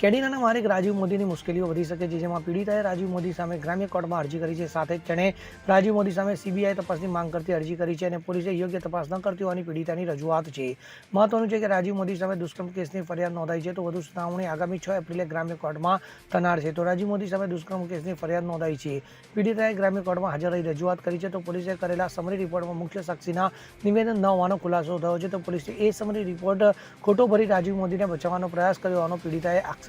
કેડિલાના માલિક રાજીવ મોદીની મુશ્કેલીઓ વધી શકે છે, જેમાં પીડિતાએ રાજીવ મોદી સામે ગ્રામ્ય કોર્ટમાં અરજી કરી છે. સાથે જ તેણે રાજીવ મોદી સામે સીબીઆઈ તપાસની માંગ કરતી અરજી કરી છે અને પોલીસે યોગ્ય તપાસ ન કરતી હોવાની પીડિતાની રજૂઆત છે. મહત્વનું છે કે રાજીવ મોદી સામે દુષ્કર્મ કેસની ફરિયાદ નોંધાઈ છે, તો વધુ સુનાવણી આગામી છ એપ્રિલે ગ્રામ્ય કોર્ટમાં થનાર છે. તો રાજીવ મોદી સામે દુષ્કર્મ કેસની ફરિયાદ નોંધાઈ છે. પીડિતાએ ગ્રામ્ય કોર્ટમાં હાજર રહી રજૂઆત કરી છે, તો પોલીસે કરેલા સમરી રિપોર્ટમાં મુખ્ય સાક્ષીના નિવેદન ન હોવાનો ખુલાસો થયો છે, તો પોલીસે એ સમરી રિપોર્ટ ખોટો ભરી રાજીવ મોદીને બચાવવાનો પ્રયાસ કર્યો હોવાનો પીડિતાએ આક્ષેપ